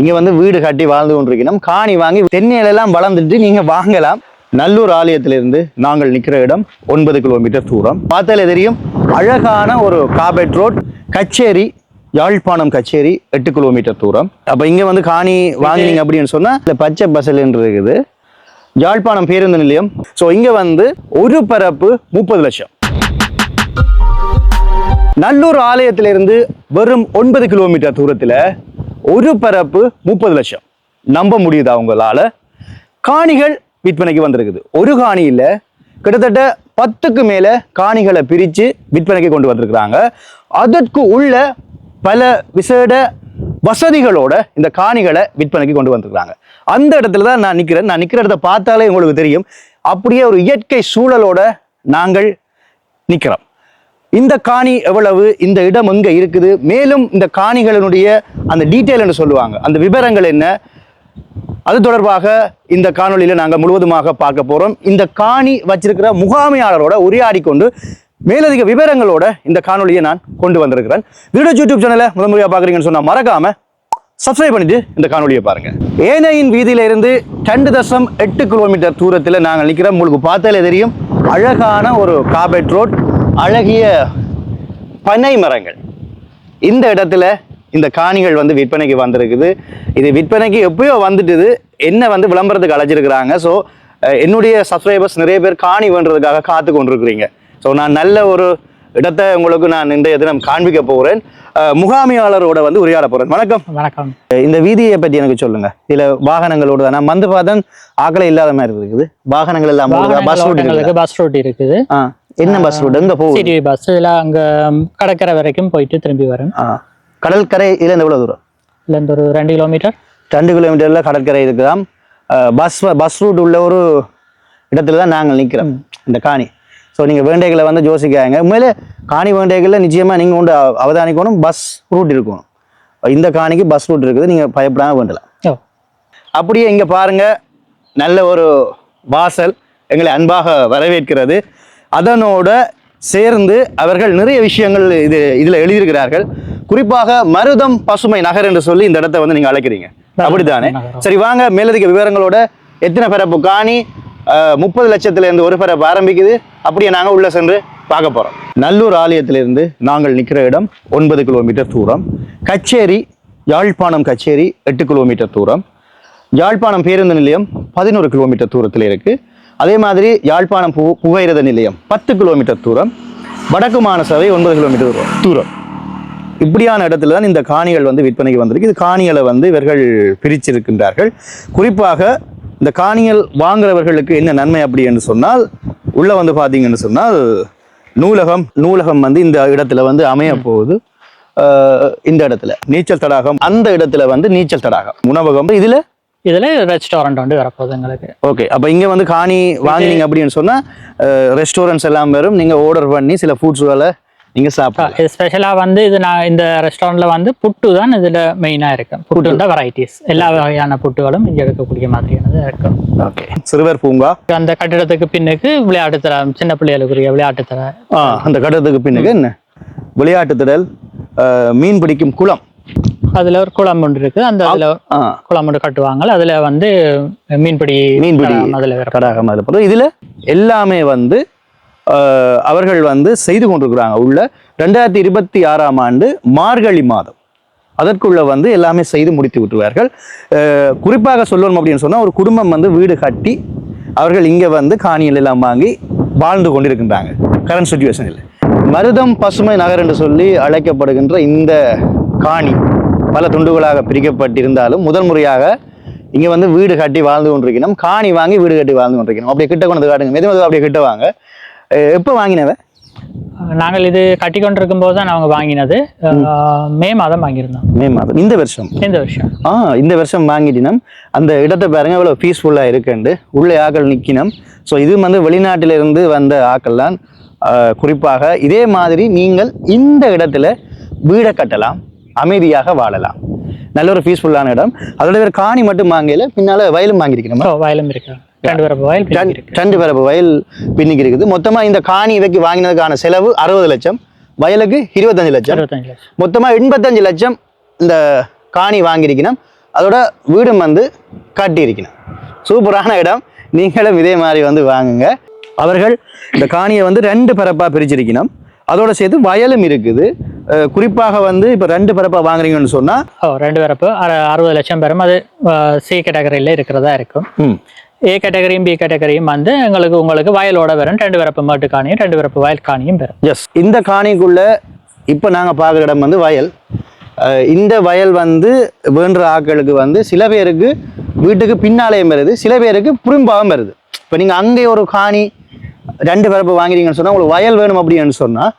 இங்க வந்து வீடு கட்டி வாழ்ந்து கொண்டிருக்கணும் காணி வாங்கி தென்னையிலெல்லாம் வளர்ந்துட்டு நீங்க வாங்கலாம். நல்லூர் ஆலயத்திலிருந்து நாங்கள் நிற்கிற இடம் ஒன்பது கிலோமீட்டர் தூரம். பார்த்தாலே தெரியும் அழகான ஒரு காபெட் ரோட் கச்சேரி யாழ்ப்பாணம் கச்சேரி எட்டு கிலோமீட்டர் தூரம். அப்போ இங்கே வந்து காணி வாங்கினீங்க அப்படின்னு சொன்னால் இந்த பச்சை பசல் இருக்குது. யாழ்ப்பாணம் பேருந்து நிலையம். ஸோ இங்கே வந்து ஒரு பரப்பு முப்பது லட்சம். நல்லூர் ஆலயத்திலிருந்து வெறும் ஒன்பது கிலோமீட்டர் தூரத்தில் ஒரு பரப்பு முப்பது லட்சம். நம்ப முடியுதா அவங்களால காணிகள் விற்பனைக்கு வந்திருக்குது. ஒரு காணியில் கிட்டத்தட்ட பத்துக்கு மேல காணிகளை பிரித்து விற்பனைக்கு கொண்டு வந்திருக்கிறாங்க. அதற்கு உள்ள பல விசேட வசதிகளோட இந்த காணிகளை விற்பனைக்கு கொண்டு வந்திருக்கிறாங்க. அந்த இடத்துல தான் நான் நிற்கிறேன் நான் நிற்கிற இடத்த பார்த்தாலே உங்களுக்கு தெரியும். அப்படியே ஒரு இயற்கை சூழலோட நாங்கள் நிற்கிறோம் இந்த காணி எவ்வளவு? இந்த இடம் எங்க இருக்குது? மேலும் இந்த காணிகளினுடைய அந்த டீட்டெயில் என்று சொல்லுவாங்க. அந்த விவரங்கள் என்ன? அது தொடர்பாக இந்த காணொலியில் நாங்கள் முழுவதுமாக பார்க்க போகிறோம் இந்த காணி வச்சிருக்கிற முகாமையாளரோட உரையாடி கொண்டு மேலதிக விவரங்களோட இந்த காணொலியை நான் கொண்டு வந்திருக்கிறேன். வீடியோ யூடியூப் சேனலை முதன்முறையாக பார்க்குறீங்கன்னு சொன்னால் மறக்காம சப்ஸ்கிரைப் பண்ணிட்டு இந்த காணொலியை பாருங்க. ஏனையின் வீதியில இருந்து ரெண்டு தசம் எட்டு கிலோமீட்டர் தூரத்தில் நாங்கள் நிற்கிறோம் உங்களுக்கு பார்த்தாலே தெரியும். அழகான ஒரு காபெட் ரோட் அழகிய பனை மரங்கள். இந்த இடத்துல இந்த காணிகள் வந்து விற்பனைக்கு வந்திருக்குது. இது விற்பனைக்கு எப்பயோ வந்துட்டுது. என்ன வந்து விளம்பரத்துக்கு அழைச்சிருக்கிறாங்க. ஸோ என்னுடைய சப்ஸ்கிரைபர்ஸ் நிறைய பேர் காணி வேண்டுறதுக்காக காத்து கொண்டிருக்கிறீங்க. ஸோ நான் நல்ல ஒரு இடத்தை உங்களுக்கு நான் இன்றைய தினம் காண்பிக்க போகிறேன் முகாமையாளரோட வந்து உரையாட போகிறேன் வணக்கம். வணக்கம். இந்த வீதியை பற்றி எனக்கு சொல்லுங்க. இதுல வாகனங்களோட தான் நான் வந்து பார்த்தேன் ஆக்களே இல்லாத மாதிரி இருக்குது. வாகனங்கள் எல்லாம் பஸ் ரூட் பஸ் ரூட் இருக்குது? என்ன பஸ் ரூட் எங்க போகுது? சிடி பஸ் இதுல அங்க கடற்கரை வரைக்கும் போயிட்டு திரும்பி வரும். கடற்கரை இதுல எவ்வளவு தூரம்? இதுல இருந்து ஒரு ரெண்டு கிலோமீட்டர் ரெண்டு கிலோமீட்டர்ல கடற்கரை இருக்குதாம். பஸ் பஸ் ரூட் உள்ள ஒரு இடத்துல தான் நாங்கள் நிற்கிறோம் இந்த காணி. ஸோ நீங்கள் வேண்டைகளை வந்து யோசிக்காங்க உண்மையிலே காணி வேண்டைகளில் நிச்சயமாக நீங்கள் உண்டு அவ- அவதானிக்கணும் பஸ் ரூட் இருக்கணும். இந்த காணிக்கு பஸ் ரூட் இருக்குது நீங்கள் பயப்படாம வேண்டலாம். அப்படியே இங்கே பாருங்க நல்ல ஒரு வாசல் எங்களை அன்பாக வரவேற்கிறது. அதனோட சேர்ந்து அவர்கள் நிறைய விஷயங்கள் இது இதில் எழுதியிருக்கிறார்கள். குறிப்பாக மருதம் பசுமை நகர் என்று சொல்லி இந்த இடத்தை வந்து நீங்கள் அழைக்கிறீங்க. அப்படித்தானே. சரி வாங்க மேலதிக விவரங்களோட எத்தனை பரப்பு காணி? முப்பது லட்சத்துல இருந்து ஒரு பரப்பு ஆரம்பிக்குது. அப்படியே நாங்கள் உள்ள சென்று பார்க்க போறோம். நல்லூர் ஆலயத்திலிருந்து நாங்கள் நிற்கிற இடம் ஒன்பது கிலோமீட்டர் தூரம். கச்சேரி யாழ்ப்பாணம் கச்சேரி எட்டு கிலோமீட்டர் தூரம். யாழ்ப்பாணம் பேருந்து நிலையம் பதினோரு கிலோமீட்டர் தூரத்தில் இருக்கு. அதே மாதிரி யாழ்ப்பாணம் பு புகையிரத நிலையம் பத்து கிலோமீட்டர் தூரம் வடக்கு மாநசபை ஒன்பது கிலோமீட்டர் தூரம். இப்படியான இடத்துல தான் இந்த காணிகள் வந்து விற்பனைக்கு வந்திருக்கு. இது காணிகளை வந்து இவர்கள் பிரிச்சிருக்கின்றார்கள். குறிப்பாக இந்த காணிகள் வாங்குறவர்களுக்கு என்ன நன்மை அப்படி என்று சொன்னால் உள்ள வந்து பார்த்தீங்கன்னு சொன்னால் நூலகம் நூலகம் வந்து இந்த இடத்துல வந்து அமைய போகுது. இந்த இடத்துல. நீச்சல் தடாகம் அந்த இடத்துல வந்து நீச்சல் தடாகம். உணவகம். இதுல இதுல ரெஸ்டாரண்ட் வந்து வரப்போகுது எங்களுக்கு. ஓகே அப்போ இங்கே வந்து காணி வாங்கினீங்க அப்படின்னு சொன்னால் ரெஸ்டாரண்ட்ஸ் எல்லாம் வரும். நீங்கள் ஆர்டர் பண்ணி சில ஃபுட்ஸ்களை நீங்கள் சாப்பிடலாம். இது ஸ்பெஷலா வந்து இது நான் இந்த ரெஸ்டாரண்ட்ல வந்து புட்டு தான் இதுல மெயினா இருக்கு. புட்டுன்ற வெரைட்டிஸ் எல்லா வகையான புட்டுகளும் இங்க இருக்கக்கூடிய மாதிரியானது இருக்கும். ஓகே சிறுவர் பூங்கா. அந்த கட்டிடத்துக்கு பின்னுக்கு விளையாட்டு தரம் சின்ன பிள்ளைகளுக்குரிய விளையாட்டு தரம் ஆ அந்த கட்டத்துக்கு பின்னுக்கு என்ன? விளையாட்டு திடல் மீன் பிடிக்கும் குளம். அதுல ஒரு குளம் ஒன்று இருக்கு. அந்த அதுல குளம் ஒன்று கட்டுவாங்க அதுல வந்து மீன்பிடி மீன்பிடி அதுல தடாகம் அதில் போதும் இதில் எல்லாமே வந்து அவர்கள் வந்து செய்து கொண்டிருக்கிறாங்க. உள்ள ரெண்டாயிரத்தி இருபத்தி ஆறாம் ஆண்டு மார்கழி மாதம். அதற்குள்ள வந்து எல்லாமே செய்து முடித்து விட்டுருவார்கள். அஹ், குறிப்பாக சொல்லணும் அப்படின்னு சொன்னால் ஒரு குடும்பம் வந்து வீடு கட்டி அவர்கள் இங்கே வந்து காணிகள் எல்லாம் வாங்கி வாழ்ந்து கொண்டிருக்கின்றாங்க. கரண்ட் சுச்சுவேஷனில் மருதம் பசுமை நகர் என்று சொல்லி அழைக்கப்படுகின்ற இந்த காணி. பல துண்டுகளாக பிரிக்கப்பட்டிருந்தாலும் முதல் முறையாக இங்கே வந்து வீடு கட்டி வாழ்ந்து கொண்டிருக்கணும் காணி வாங்கி வீடு கட்டி வாழ்ந்து கொண்டிருக்கணும் அப்படியே கிட்ட கொண்டு காட்டுங்க. மெது மெதுவா அப்படியே கிட்ட வாங்க. எப்போ வாங்கினவ? நாங்கள் இது கட்டி கொண்டிருக்கும் போது தான் அவங்க வாங்கினது. மே. மாதம் வாங்கியிருந்தோம். மே மாதம். இந்த வருஷம்? இந்த வருஷம். ஆ இந்த வருஷம் வாங்கிட்டினம். அந்த இடத்தை பாருங்க எவ்வளோ பீஸ்ஃபுல்லாக இருக்குண்டு. உள்ளே ஆக்கள் நிற்கினம் ஸோ இது வந்து வெளிநாட்டிலிருந்து வந்த ஆக்கள்லாம் ஆஹ், குறிப்பாக இதே மாதிரி நீங்கள் இந்த இடத்துல வீடை கட்டலாம். அமைதியாக வாழலாம். நல்ல ஒரு பீஸ்ஃபுல்லான இடம். அதோட வேறு காணி மட்டும் வாங்கல பின்னால வயலும் வாங்கியிருக்கணும் ஓ, வயலும் இருக்கு. ரெண்டு பரப்பு வயல் பின்னிக்கு இருக்குது மொத்தமா இந்த காணி இவைக்கு வாங்கினதுக்கான செலவு அறுபது லட்சம். வயலுக்கு இருபத்தஞ்சு லட்சம். இருபத்தஞ்சு லட்சம். மொத்தமா எண்பத்தஞ்சு லட்சம் இந்த காணி வாங்கியிருக்கணும். அதோட வீடும் வந்து கட்டியிருக்கணும். சூப்பரான இடம். நீங்களும் இதே மாதிரி வந்து வாங்குங்க. அவர்கள் இந்த காணியை வந்து ரெண்டு பரப்பாக பிரிச்சிருக்கணும். அதோட சேர்த்து வயலும் இருக்குது. குறிப்பாக வந்து இப்போ ரெண்டு பரப்பாக வாங்குறீங்கன்னு சொன்னால் ஓ ரெண்டு பிறப்பு. அறு- அறுபது லட்சம் பெறும். அது சி கேட்டகரியில் இருக்கிறதா இருக்கும். ஏ கேட்டகரியும் பி கேட்டகரியும் வந்து எங்களுக்கு உங்களுக்கு வயலோட வரும். ரெண்டு பிறப்பு மாட்டு காணியும் ரெண்டு பிறப்பு வயல் காணியும் பெறும். எஸ் இந்த காணிக்குள்ள இப்போ நாங்கள் பார்க்குற இடம் வந்து வயல். இந்த வயல் வந்து வேண்டுற ஆட்களுக்கு வந்து சில பேருக்கு வீட்டுக்கு பின்னாலேயும் வருது. சில பேருக்கு புறம்பாகவும் வருது. இப்போ நீங்கள் அங்கே ஒரு காணி ரெண்டு பரப்பு வாங்குறீங்கன்னு சொன்னால் உங்களுக்கு வயல் வேணும் அப்படின்னு சொன்னால்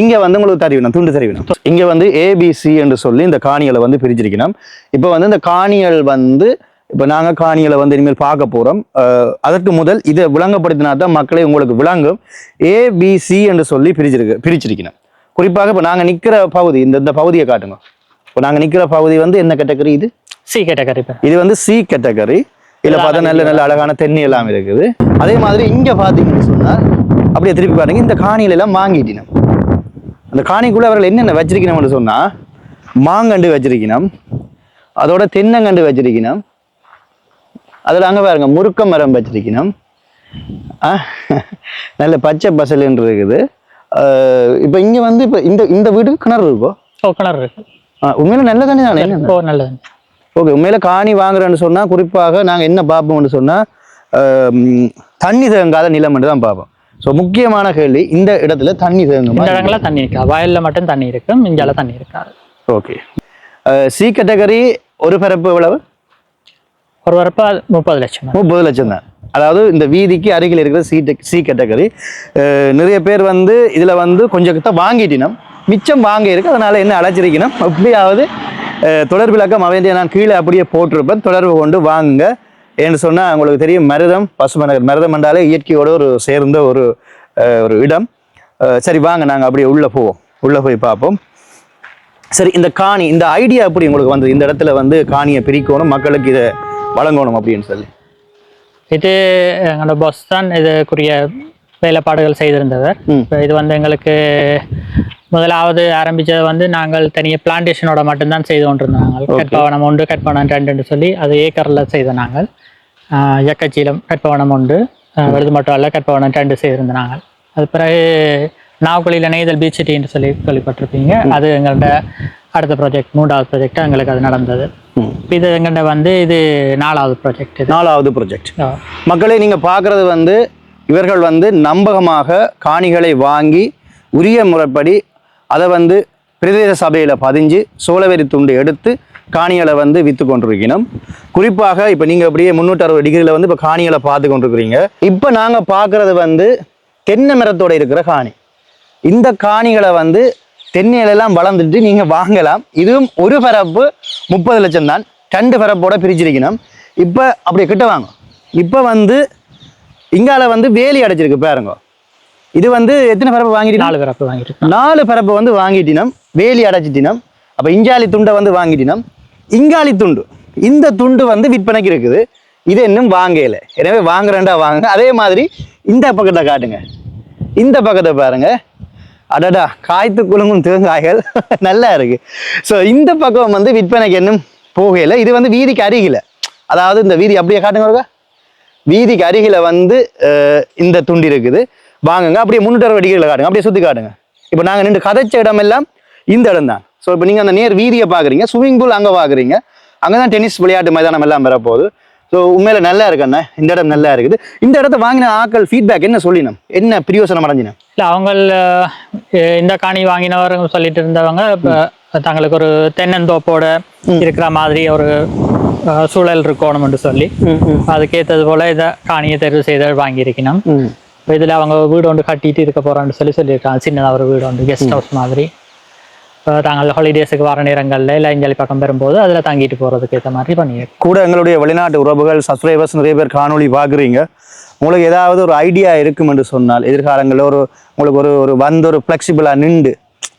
இங்கே வந்து உங்களுக்கு தருவினம் துண்டு தருவினம் இங்கே வந்து ஏபிசி என்று சொல்லி இந்த காணிகளை வந்து பிரிச்சிருக்கணும் இப்போ வந்து இந்த காணிகள் வந்து இப்போ நாங்கள் காணிகளை வந்து இனிமேல் பார்க்க போகிறோம் அதற்கு முதல் இதை விளங்கப்படுத்தினா தான் மக்களே உங்களுக்கு விளங்கும். ஏபிசி என்று சொல்லி பிரிச்சிருக்கு பிரிச்சிருக்கணும். குறிப்பாக இப்போ நாங்கள் நிற்கிற பகுதி இந்த இந்த பகுதியை காட்டுங்க. இப்போ நாங்கள் நிற்கிற பகுதி வந்து என்ன கேட்டகரி இது? சி கேட்டகரி இது வந்து சி கேட்டகரி இதில் பார்த்தா நல்ல நல்ல அழகான தென்னை எல்லாம் இருக்குது. அதே மாதிரி இங்கே பார்த்தீங்கன்னு சொன்னால் அப்படியே திருப்பி பாருங்க இந்த காணியில எல்லாம் வாங்கிட்டினோம் அந்த காணிக்குள்ள அவர்கள் என்னென்ன வச்சிருக்கணும்னு சொன்னால் மாங்கண்டு வச்சிருக்கணும் அதோட தென்னங்கண்டு வச்சிருக்கணும் அதில் அங்கே பாருங்க முருக்க மரம் வச்சிருக்கணும். நல்ல பச்சை பசலுன்னு இருக்குது. இப்போ இங்கே வந்து இப்போ இந்த இந்த வீட்டுக்கு கிணறு இருக்கோ? ஓ கிணறு இருக்கு. உண்மையில நல்ல தண்ணி தானே ஓ நல்லது ஓகே உண்மையில காணி வாங்குறேன்னு சொன்னா குறிப்பாக நாங்க என்ன பார்ப்போம்னு சொன்னா ஆம், தண்ணி தேங்காத நிலம் தான் பார்ப்போம். ஸோ முக்கியமான கேள்வி இந்த இடத்துல தண்ணி தேங்குமா இந்த இடங்கள்ல தண்ணி இருக்கா? வயல்ல மட்டும் தண்ணி இருக்கும் இஞ்சால தண்ணி இருக்காது. ஓகே சி கேட்டகரி ஒரு பரப்பு எவ்வளவு? ஒரு வரப்ப முப்பது லட்சம். முப்பது லட்சம் தான். அதாவது இந்த வீதிக்கு அருகில் இருக்கிற சி சி கேட்டகரி நிறைய பேர் வந்து இதுல வந்து கொஞ்சம் கிட்ட வாங்கிட்டினோம். மிச்சம் வாங்க இருக்கு அதனால என்ன அழைச்சிருக்கணும்? அப்படியாவது அஹ், தொடர்பு விளக்கம் அவன் நான் கீழே அப்படியே போட்டிருப்பேன். தொடர்பு கொண்டு வாங்குங்க. ஏன்னு சொன்னா உங்களுக்கு தெரியும் மருதம் பசுமநகர் மருதம் என்றாலே இயற்கையோட ஒரு சேர்ந்த ஒரு ஒரு இடம். சரி வாங்க நாங்க அப்படியே உள்ள போவோம். உள்ள போய் பார்ப்போம். சரி இந்த காணி இந்த ஐடியா எப்படி உங்களுக்கு வந்து இந்த இடத்துல வந்து காணியை பிரிக்கணும் மக்களுக்கு இதை வழங்கணும் அப்படின்னு சொல்லி. இது எங்களோட பாஸ் தான் இதுக்குரிய வேலைப்பாடுகள் செய்திருந்தவர். இது வந்து எங்களுக்கு முதலாவது ஆரம்பிச்சது வந்து நாங்கள் தனியாக பிளான்டேஷனோட மட்டும்தான் செய்து கொண்டிருந்தாங்க கற்பவனம் ஒன்று கற்பவனம் ரெண்டுன்னு சொல்லி அது ஏக்கரில் செய்த நாங்கள். எக்கச்சீலம் கற்பவனம் ஒன்று ஆஹ் வெளுது மட்டும் அல்ல கற்பவனம் ரெண்டு செய்திருந்த நாங்கள். அது பிறகு நாவக்குழியில் நெய்தல் பீச் சிட்டின்னு சொல்லி கேள்விப்பட்டிருப்பீங்க. அது எங்கள்கிட்ட அடுத்த ப்ராஜெக்ட் மூன்றாவது ப்ராஜெக்ட் எங்களுக்கு அது நடந்தது. ம். இது எங்கள்கிட்ட வந்து இது நாலாவது ப்ராஜெக்ட் நாலாவது ப்ரொஜெக்ட். மக்களே நீங்க பார்க்கறது வந்து இவர்கள் வந்து நம்பகமாக காணிகளை வாங்கி உரிய முறைப்படி அதை வந்து பிரதேச சபையில் பதிஞ்சு சோழவெறி துண்டு எடுத்து காணிகளை வந்து விற்று கொண்டிருக்கணும். குறிப்பாக இப்போ நீங்கள் அப்படியே முன்னூற்றி அறுபது டிகிரியில் வந்து இப்போ காணிகளை பார்த்து கொண்டிருக்கிறீங்க. இப்போ நாங்கள் பார்க்குறது வந்து தென்னை மரத்தோட இருக்கிற காணி. இந்த காணிகளை வந்து தென்னையிலெல்லாம் வளர்ந்துட்டு நீங்கள் வாங்கலாம். இதுவும் ஒரு பரப்பு முப்பது லட்சம் தான். ரெண்டு பரப்போட பிரிச்சிருக்கணும். இப்போ அப்படியே கிட்ட வாங்க. இப்போ வந்து இங்கால வந்து வேலி அடைச்சிருக்கு பாருங்க. இது வந்து எத்தனை பரப்பு வாங்கிட்டீங்க? நாலு பிறப்பு வாங்கியிருக்கோம் நாலு பரப்பு வந்து வாங்கிட்டினம் வேலி அடைச்சிட்டினம் அப்போ இஞ்சாலி துண்டை வந்து வாங்கிட்டினம் இங்காலி துண்டு. இந்த துண்டு வந்து விற்பனைக்கு இருக்குது. இது இன்னும் வாங்கல. எனவே வாங்குறேன்டா வாங்குங்க. அதே மாதிரி இந்த பக்கத்தை காட்டுங்க. இந்த பக்கத்தை பாருங்க. அடடா காய்த்து குலுங்கும் தேங்காய்கள் நல்லா இருக்கு. ஸோ இந்த பக்கம் வந்து விற்பனைக்கு இன்னும் போகல. இது வந்து வீதிக்கு அருகில. அதாவது இந்த வீதி அப்படியே காட்டுங்க. வீதிக்கு அருகில வந்து இந்த துண்டு இருக்குது. வாங்குங்க. அப்படியே முன்னூற்றி அறுபது டிகிரியில் காட்டுங்க. அப்படியே சுற்றி காட்டுங்க. இப்போ நாங்கள் நின்று கதைச்ச இடம் எல்லாம் இந்த இடம் தான் ஸோ இப்போ நீங்கள் அந்த நேர் வீதியை பார்க்குறீங்க ஸ்விம்மிங் பூல் அங்கே பார்க்குறீங்க அங்கே தான் டென்னிஸ் விளையாட்டு மைதானம் எல்லாம் வரப்போகுது. ஸோ உண்மையில நல்லா இருக்கு அண்ணா. இந்த இடம் நல்லா இருக்குது. இந்த இடத்த வாங்கின ஆக்கள் ஃபீட்பேக் என்ன சொல்லினோம்? என்ன பிரியோசனம் அடைஞ்சினோம்? இல்லை அவங்க இந்த காணி வாங்கினவர் சொல்லிட்டு இருந்தவங்க தங்களுக்கு ஒரு தென்னந்தோப்போட இருக்கிற மாதிரி ஒரு சூழல் இருக்கணும்னு சொல்லி அதுக்கேற்றது போல இதை காணியை தேர்வு செய்து வாங்கியிருக்கணும். இப்போ இதில் அவங்க வீடு ஒன்று கட்டிட்டு இருக்க போறான்னு சொல்லி சொல்லியிருக்காங்க. சின்னதாக ஒரு வீடு ஒன்று கெஸ்ட் ஹவுஸ் மாதிரி. இப்போ தாங்கள் ஹாலிடேஸுக்கு வர நேரங்களில் இல்லை இஞ்சலி பக்கம் பெறும்போது அதில் தங்கிட்டு போகிறதுக்கு ஏற்ற மாதிரி பண்ணியிருக்கோம். கூட எங்களுடைய வெளிநாட்டு உறவுகள் சப்ஸ்கிரைபர்ஸ் நிறைய பேர் காணொளி பார்க்குறீங்க. உங்களுக்கு ஏதாவது ஒரு ஐடியா இருக்கும் என்று சொன்னால் எதிர்காலங்களில் ஒரு உங்களுக்கு ஒரு ஒரு வந்து ஒரு ஃப்ளெக்சிபிளாக நின்று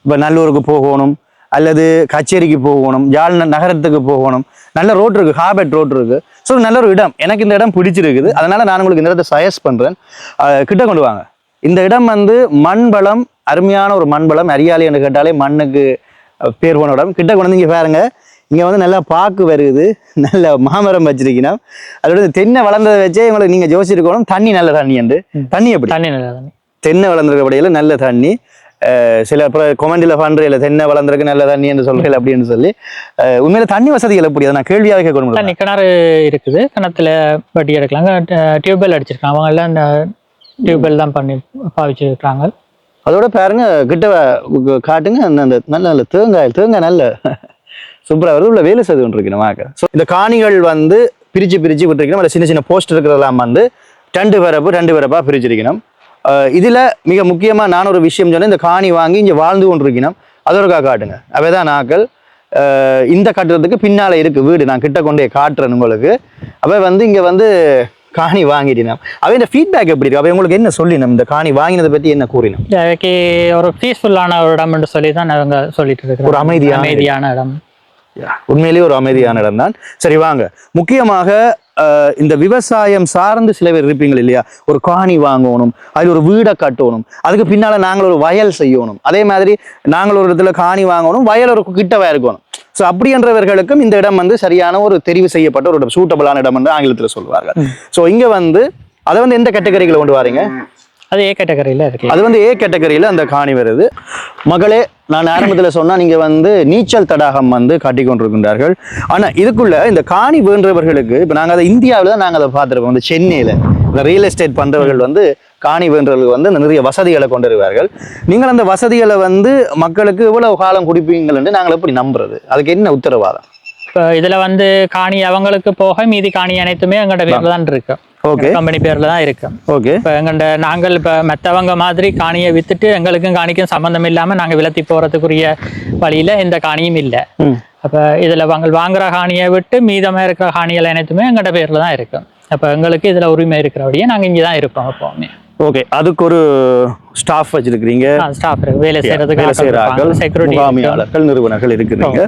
இப்போ நல்லூருக்கு போகணும் அல்லது கச்சேரிக்கு போகணும் ந- நகரத்துக்கு போகணும். நல்ல ரோட் இருக்கு ஹாபெட் ரோட் இருக்கு. ஸோ நல்ல ஒரு இடம். எனக்கு இந்த இடம் பிடிச்சிருக்குது. அதனால நான் உங்களுக்கு இந்த இடத்தை சஜஸ்ட் பண்ணுறேன் கிட்ட கொண்டு வாங்க. இந்த இடம் வந்து மண் வளம் அருமையான ஒரு மண் வளம் அரியாலை என்று கேட்டாலே மண்ணுக்கு பேர் போன இடம். கிட்ட கொண்டு வந்து இங்கே பாருங்க. இங்க வந்து நல்லா பாக்கு வருது. நல்ல மாமரம் வச்சிருக்கணும். அதோட தென்னை வளர்ந்ததை வச்சே உங்களுக்கு நீங்க யோசிச்சிருக்கணும் தண்ணி நல்ல தண்ணி என்று. தண்ணி எப்படி? தண்ணி நல்லா தண்ணி. தென்னை வளர்ந்துருக்கப்படியில் நல்ல தண்ணி. சில கொமெண்டில் பண்றையில் தென்னை வளர்ந்துருக்கு நல்ல தண்ணி என்று சொல்றீங்க அப்படின்னு சொல்லி உண்மையில தண்ணி வசதிகள் எப்படி? அதை நான் கேள்வியாக கேட்கணும். தண்ணி கிணறு இருக்குது. கிணத்துல வட்டி எடுக்கலாங்க டியூப்வெல் அடிச்சிருக்காங்க. அவங்க எல்லாம் இந்த டியூப்வெல் தான் பண்ணி பாவிச்சிருக்காங்க அதோட பாருங்க கிட்ட காட்டுங்க. அந்த நல்ல நல்ல தேங்காய் தேங்காய் நல்ல சூப்பராக வருது. உள்ள வேலை செய்து கொண்டிருக்கு நமக்கு ஸோ இந்த காணிகள் வந்து பிரிச்சு பிரிச்சு விட்டுருக்கணும். அதில் சின்ன சின்ன போஸ்ட் இருக்கிறதெல்லாம் வந்து ரெண்டு பிறப்பு ரெண்டு பிறப்பாக பிரிச்சிருக்கணும். இதுல மிக முக்கியமா நான் ஒரு விஷயம் சொன்னேன். இந்த காணி வாங்கி இங்க வாழ்ந்து கொண்டிருக்கணும். அதோட காட்டுங்க. அவைதான் நாக்கள். அஹ் இந்த கட்டுறதுக்கு பின்னால இருக்கு வீடு. நான் கிட்ட கொண்டே காட்டுறேன் உங்களுக்கு. அவ வந்து இங்க வந்து காணி வாங்கிட்டினோம் அவ இந்த ஃபீட்பேக் எப்படி இருக்கு? அவ உங்களுக்கு என்ன சொல்லினோம்? இந்த காணி வாங்கினதை பத்தி என்ன கூறினோம்? அதுக்கு ஒரு பீஸ்ஃபுல்லான ஒரு இடம் என்று சொல்லி தான் அவங்க சொல்லிட்டு இருக்கிறோம். ஒரு அமைதியான அமைதியான இடம். உண்மையிலேயே ஒரு அமைதியான இடம் தான். சரி வாங்க. முக்கியமாக இந்த விவசாயம் சார்ந்து சில பேர் இருப்பீங்க இல்லையா? ஒரு காணி வாங்கணும் அதில் ஒரு வீடை கட்டணும் அதுக்கு பின்னால நாங்கள் ஒரு வயல் செய்யணும். அதே மாதிரி நாங்கள் ஒரு இடத்துல காணி வாங்கணும் வயல் ஒரு கிட்டவா இருக்கணும். ஸோ அப்படின்றவர்களுக்கும் இந்த இடம் வந்து சரியான ஒரு தெரிவு செய்யப்பட்ட ஒரு சூட்டபிளான இடம் என்று ஆங்கிலத்தில் சொல்லுவார்கள் ஸோ இங்க வந்து அதை வந்து எந்த கேட்டகரிகளை கொண்டு வாரீங்க? அது ஏ கேட்டகரியில் இருக்கு. அது வந்து ஏ கேட்டகரியில் அந்த காணி வருது. மகளே நான் ஆரம்பத்தில் சொன்னால் நீங்கள் வந்து நீச்சல் தடாகம் வந்து காட்டிக் கொண்டிருக்கின்றார்கள் ஆனால் இதுக்குள்ள இந்த காணி வேண்டவர்களுக்கு இப்போ நாங்கள் அதை இந்தியாவில் தான் நாங்கள் அதை பார்த்துருக்கோம். இந்த சென்னையில் இந்த ரியல் எஸ்டேட் பண்ணுறவர்கள் வந்து காணி வேண்டவர்களுக்கு வந்து நிறைய வசதிகளை கொண்டு வருவார்கள் நீங்கள் அந்த வசதிகளை வந்து மக்களுக்கு இவ்வளவு காலம் குடிப்பீங்கள் நாங்கள் எப்படி நம்புறது? அதுக்கு என்ன உத்தரவாதம்? இப்போ இதுல வந்து காணி அவங்களுக்கு போக மீதி காணி அனைத்துமே எங்கள்ட பேர்ல தான் இருக்கு. ஓகே. கம்பெனி பேர்ல தான் இருக்கு. ஓகே. இப்போ எங்கள்ட நாங்கள் இப்போ மற்றவங்க மாதிரி காணியை வித்துட்டு எங்களுக்கும் காணிக்கும் சம்மந்தம் இல்லாம நாங்க விலத்தி போறதுக்குரிய வழியில எந்த காணியும் இல்லை. அப்போ இதுல வாங்க வாங்குற காணியை விட்டு மீதமா இருக்கிற காணிகள் அனைத்துமே எங்கள்ட பேர்ல தான் இருக்கு. அப்போ எங்களுக்கு இதுல உரிமை இருக்கிறபடியே நாங்க இங்கே தான் இருப்போம் எப்பவுமே. ஓகே அதுக்கு ஒரு ஸ்டாஃப் வச்சிருக்கிறீங்க ஸ்டாஃப் வேலை செய்யறதுக்கு வேலை செய்கிறார்கள் செக்யூரிட்டி முகாமியாளர்கள் நிறுவனங்கள் இருக்குதுங்க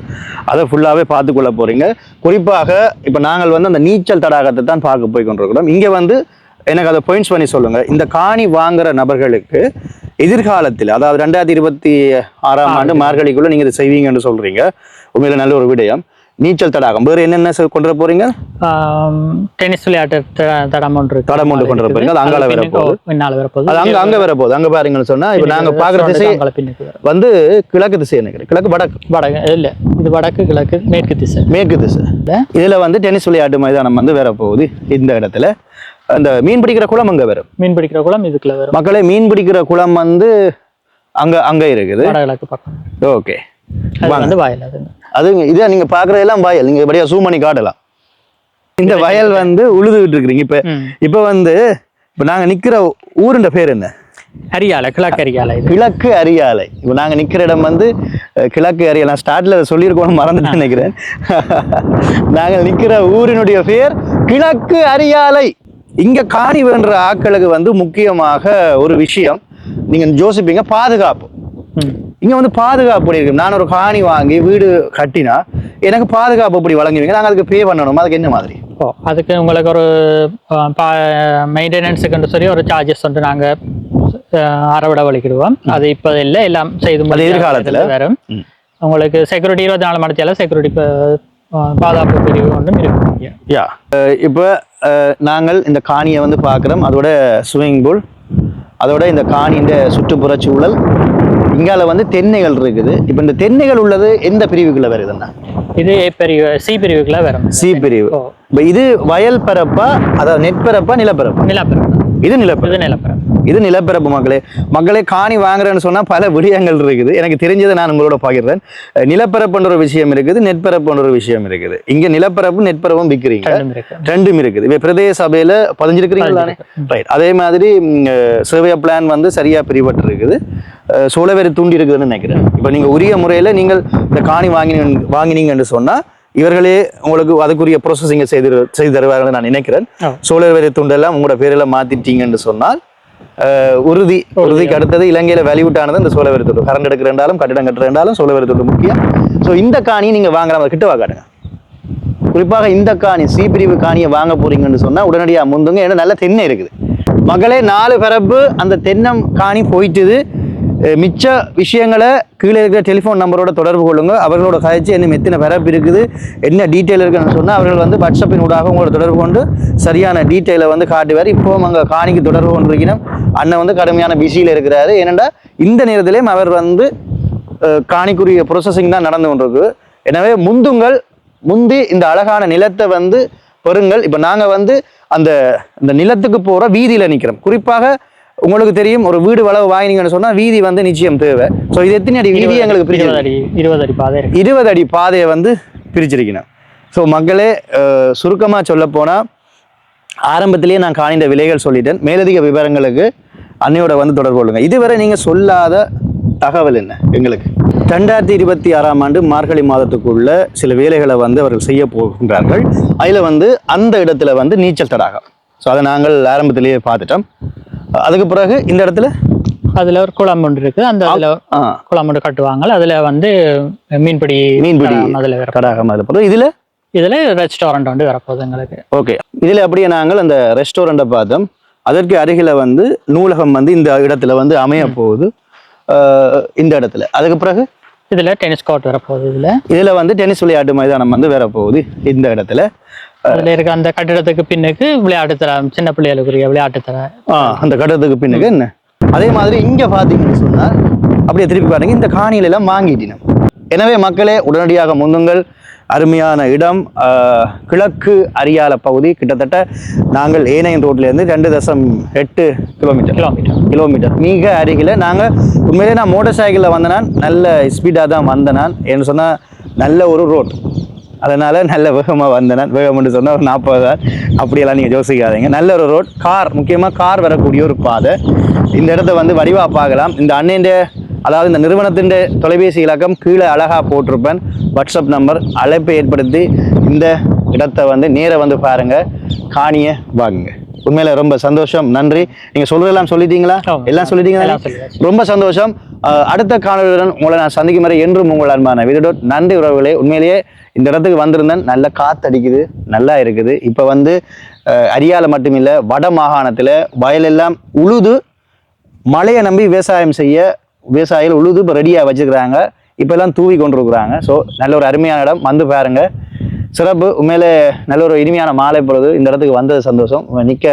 அதை ஃபுல்லாவே பார்த்து கொள்ள போறீங்க. குறிப்பாக இப்ப நாங்கள் வந்து அந்த நீச்சல் தடாகத்தை தான் பார்க்க போய் கொண்டிருக்கிறோம் இங்க வந்து எனக்கு அதை பாயிண்ட்ஸ் பண்ணி சொல்லுங்க. இந்த காணி வாங்குற நபர்களுக்கு எதிர்காலத்தில் அதாவது ரெண்டாயிரத்தி இருபத்தி ஆறாம் ஆண்டு மார்கழிக்குள்ள நீங்க இதை செய்வீங்கன்னு சொல்றீங்க. உண்மையில நல்ல ஒரு விடயம். நீச்சல் தடாகம். வேறு என்னென்ன கொண்டு வர போறீங்க? டென்னிஸ் விளையாட்டு தடம் ஒன்று. தடம் ஒன்று கொண்டு வர போறீங்க. அது அங்கால வர போகுது. அது அங்க அங்க வர போகுது. அங்க பாருங்கன்னு சொன்னா இப்ப நாங்க பாக்குற திசை. வந்து கிழக்கு திசை நினைக்கிறேன் கிழக்கு வடக்கு. வடக்கு இல்ல இது வடக்கு கிழக்கு மேற்கு திசை. மேற்கு திசை. இதுல வந்து டென்னிஸ் விளையாட்டு மைதானம் வந்து வர போகுது இந்த இடத்துல. அந்த மீன் பிடிக்கிற குளம் அங்க வரும். மீன் பிடிக்கிற குளம் இதுக்குள்ள வரும். மக்களே மீன் பிடிக்கிற குளம் வந்து அங்க அங்க இருக்குது. ஓகே. வந்து வயல் அது இதை நீங்க பாக்குறதெல்லாம் வயல். நீங்க இப்படியா ஜூம் பண்ணி காட்டலாம். இந்த வயல் வந்து உழுதுகிட்டு இருக்கிறீங்க. இப்ப. இப்ப வந்து இப்ப நாங்க நிக்கிற ஊருன்ற பேர் என்ன? அரியாலை கிழக்கு அரியாலை கிழக்கு அரியாலை. இப்போ நாங்க நிக்கிற இடம் வந்து கிழக்கு அரியாலை. நான் ஸ்டார்ட்ல சொல்லியிருக்கோம் மறந்துட்டு நினைக்கிறேன். நாங்கள் நிக்கிற ஊரினுடைய பேர் கிழக்கு அரியாலை. இங்க காணி வேண்டுற ஆட்களுக்கு வந்து முக்கியமாக ஒரு விஷயம். நீங்க யோசிப்பீங்க பாதுகாப்பு. இங்க வந்து பாதுகாப்பு இருக்கு? நான் ஒரு காணி வாங்கி வீடு கட்டினா எனக்கு பாதுகாப்பு எப்படி வழங்குவீங்க? நாங்க அதுக்கு பே பண்ணணும். அதுக்கு என்ன மாதிரி? ஓ அதுக்கு உங்களுக்கு ஒரு மெயின்டெனன்ஸுக்குன்னு சொல்லி ஒரு சார்ஜஸ் வந்து நாங்க அஹ், அறவிட வலிக்கிடுவோம். அது இப்போ இல்லை எல்லாம் செய்து எதிர்காலத்துல? வரும். உங்களுக்கு செக்யூரிட்டி இருபத்தி நாலு மணி நேரம் செக்யூரிட்டி பாதுகாப்பு பிரிவு ஒன்றும் இருக்கு யா இப்போ நாங்கள் இந்த காணியை வந்து பார்க்குறோம். அதோட ஸ்விமிங் பூல் அதோட இந்த காணியின் சுற்றுப்புற சூழல். இங்கால வந்து தென்னைகள் இருக்குது. இப்போ இந்த தென்னைகள் உள்ளது எந்த பிரிவுக்குள்ள வருதுன்னா இது ஏ பிரிவு சி பிரிவுக்குள்ள வரும் சி பிரிவு. இப்போ இது வயல் பரப்பா அதாவது நெற்பரப்பா நிலப்பரப்பா? நிலப்பரப்பு. இது நிலப்பரப்பு. இது நிலப்பரப்பு. இது நிலப்பரப்பு மக்களே. மக்களே காணி வாங்குறேன்னு சொன்னா பல விடயங்கள் இருக்குது. எனக்கு தெரிஞ்சதை நான் உங்களோட பகிர்றேன். நிலப்பரப்புன்ற ஒரு விஷயம் இருக்குது நெற்பரப்புன்ற ஒரு விஷயம் இருக்குது. இங்க நிலப்பரப்பு நெற்பரப்பும் விற்கிறீங்க ரெண்டும் இருக்கு. ரெண்டும் இருக்குது. இப்போ பிரதேச சபையில பதிஞ்சிருக்கிறீங்களா? ரைட் அதே மாதிரி சர்வே பிளான் வந்து சரியா பிரிபட்டு இருக்குது சோழவேறு தூண்டி இருக்குதுன்னு நினைக்கிறேன். இப்போ நீங்க உரிய முறையில நீங்கள் இந்த காணி வாங்கி வாங்கினீங்கன்னு சொன்னா இவர்களே உங்களுக்கு அதுக்குரிய ப்ரொசஸிங்கை செய்து செய்து தருவார்கள் நான் நினைக்கிறேன். ஆ. சோழவேறு துண்டெல்லாம் உங்களோட பேரில் மாத்திட்டீங்கன்னு சொன்னால் உறுதி உறுதிக்கு அடுத்தது இலங்கையில வெளிவிட்டானது இந்த சோழவேறு துண்டு. கரண்ட் எடுக்கிறேன்டாலும் கட்டிடம் கட்டுறேன்டாலும் சோழவேறு துண்டு முக்கியம். ஸோ இந்த காணியை நீங்க வாங்கலாம். கிட்ட வாக்காடுங்க குறிப்பாக இந்த காணி சி பிரிவு காணியை வாங்க போறீங்கன்னு சொன்னா உடனடியாக முந்துங்க. ஏன்னா நல்ல தென்னை இருக்குது. மகளே நாலு பரப்பு அந்த தென்னம் காணி போயிட்டுது. மிச்ச விஷயங்களை கீழே இருக்கிற டெலிஃபோன் நம்பரோட தொடர்பு கொள்ளுங்க. அவர்களோட கழிச்சு என்ன எத்தனை பரப்பு இருக்குது என்ன டீட்டெயில் இருக்குன்னு சொன்னால் அவர்கள் வந்து வாட்ஸ்அப்பின் ஊடாக உங்களோட தொடர்பு கொண்டு சரியான டீட்டெயிலை வந்து காட்டுவார். இப்போவும் அங்கே காணிக்கு தொடர்பு கொண்டிருக்கணும் அண்ணன் வந்து கடுமையான பிஸியில் இருக்கிறாரு. ஏனெண்டா இந்த நேரத்திலையும் அவர் வந்து காணிக்குரிய ப்ரொசஸிங் தான் நடந்து கொண்டிருக்கு. எனவே முந்துங்கள் முந்தி இந்த அழகான நிலத்தை வந்து பெறுங்கள். இப்போ நாங்கள் வந்து அந்த இந்த நிலத்துக்கு போகிற வீதியில் நிற்கிறோம் குறிப்பாக உங்களுக்கு தெரியும் ஒரு வீடு வளவு வாங்கினீங்கன்னு சொன்னால் வீதி வந்து நிச்சயம் தேவை. ஸோ இது எத்தனை அடி வீதி எங்களுக்கு பிரிச்சு அடி இருபது அடி பாதை இருபது அடி பாதையை வந்து பிரிச்சிருக்கணும். ஸோ மக்களே சுருக்கமாக சொல்ல போனால் ஆரம்பத்திலேயே நான் காணிந்த விலைகள் சொல்லிட்டேன். மேலதிக விவரங்களுக்கு அன்னையோட வந்து தொடர்பு கொள்ளுங்க. இதுவரை நீங்கள் சொல்லாத தகவல் என்ன எங்களுக்கு? ரெண்டாயிரத்தி இருபத்தி ஆறாம் ஆண்டு மார்கழி மாதத்துக்குள்ள சில வேலைகளை வந்து அவர்கள் செய்ய போகின்றார்கள். அதில் வந்து அந்த இடத்துல வந்து நீச்சல் தடாகம். ஸோ அதை நாங்கள் ஆரம்பத்திலேயே பார்த்துட்டோம். அதுக்கு பிறகு இந்த இடத்துல? அதுல ஒரு குளம் ஒன்று இருக்கு. அந்த அதுல குளம் ஒன்று கட்டுவாங்க அதுல வந்து மீன்பிடி மீன்பிடி அதுல தடாகம் அதில் பிறகு இதில்? இதுல ரெஸ்டாரண்ட் வந்து வரப்போகுது எங்களுக்கு. ஓகே. இதில் அப்படியே நாங்கள் அந்த ரெஸ்டாரண்ட்டை பார்த்தோம். அதற்கு அருகில் வந்து நூலகம் வந்து இந்த இடத்துல வந்து அமைய போகுது. இந்த இடத்துல. அதுக்கு பிறகு? இதுல டென்னிஸ் கோர்ட் வரப்போகுது இதுல. இதில் வந்து டென்னிஸ் விளையாட்டு மைதானம் வந்து வேற போகுது இந்த இடத்துல. அதுல இருக்க அந்த கட்டிடத்துக்கு பின்னுக்கு விளையாட்டு தரம் சின்ன பிள்ளைகளுக்குரிய விளையாட்டு தரம் ஆ அந்த கட்டத்துக்கு பின்னுக்கு என்ன? அதே மாதிரி இங்கே பார்த்தீங்கன்னு சொன்னால் அப்படியே திருப்பி பாருங்க இந்த காணியில எல்லாம் வாங்கிட்டினோம் எனவே மக்களே உடனடியாக முன்னுங்கள் அருமையான இடம் கிழக்கு அரியால பகுதி. கிட்டத்தட்ட நாங்கள் ஏனையன் ரோட்லேருந்து ரெண்டு தசம் எட்டு கிலோமீட்டர். கிலோமீட்டர். கிலோமீட்டர். மிக அருகில் நாங்கள் உண்மையிலே நான் மோட்டார் சைக்கிளில் வந்த நான் நல்ல ஸ்பீடாக தான் வந்த நான் ஏன்னு சொன்னால் நல்ல ஒரு ரோட் அதனால் நல்ல வேகமாக வந்த நான் வேகம்னு சொன்னால் ஒரு நாற்பது தான். அப்படியெல்லாம் நீங்கள் யோசிக்காதீங்க. நல்ல ஒரு ரோட் கார் முக்கியமாக கார் வரக்கூடிய ஒரு பாதை. இந்த இடத்த வந்து வடிவாக பார்க்கலாம். இந்த அண்ணன் அதாவது இந்த நிறுவனத்தின் தொலைபேசி இலக்கம் கீழே அழகாக போட்டிருப்பேன். வாட்ஸ்அப் நம்பர் அழைப்பை ஏற்படுத்தி இந்த இடத்தை வந்து நேர வந்து பாருங்கள் காணியை வாங்குங்க. உண்மையில ரொம்ப சந்தோஷம். நன்றி. நீங்க சொல்றதெல்லாம் சொல்லிட்டீங்களா. எல்லாம் சொல்லிட்டீங்களா. ரொம்ப சந்தோஷம். அடுத்த காணொலியுடன் உங்களை நான் சந்திக்கும் வரை என்றும் உங்கள் அன்பான வீடியோ நன்றி உறவுகளே. உண்மையிலேயே இந்த இடத்துக்கு வந்திருந்தேன். நல்ல காத்தடிக்குது. நல்லா இருக்குது. இப்போ வந்து அரியால மட்டுமில்லை வட மாகாணத்தில் வயலெல்லாம் உழுது மழையை நம்பி விவசாயம் செய்ய விவசாயிகள் உழுது இப்போ ரெடியாக வச்சுக்கிறாங்க இப்போல்லாம் தூவி கொண்டிருக்கிறாங்க. ஸோ நல்ல ஒரு அருமையான இடம். வந்து பாருங்க. சிறப்பு. உண்மையிலே நல்ல ஒரு இனிமையான மாலை பொழுது இந்த இடத்துக்கு வந்தது சந்தோஷம். நிற்க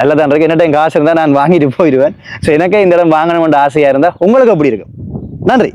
நல்லதான் இருக்கு. என்ன டைம் காசு இருந்தால் நான் வாங்கிட்டு போயிடுவேன். ஸோ எனக்கே இந்த இடம் வாங்கணும்ன்ற ஆசையாக இருந்தால் உங்களுக்கு அப்படி இருக்கும் நன்றி.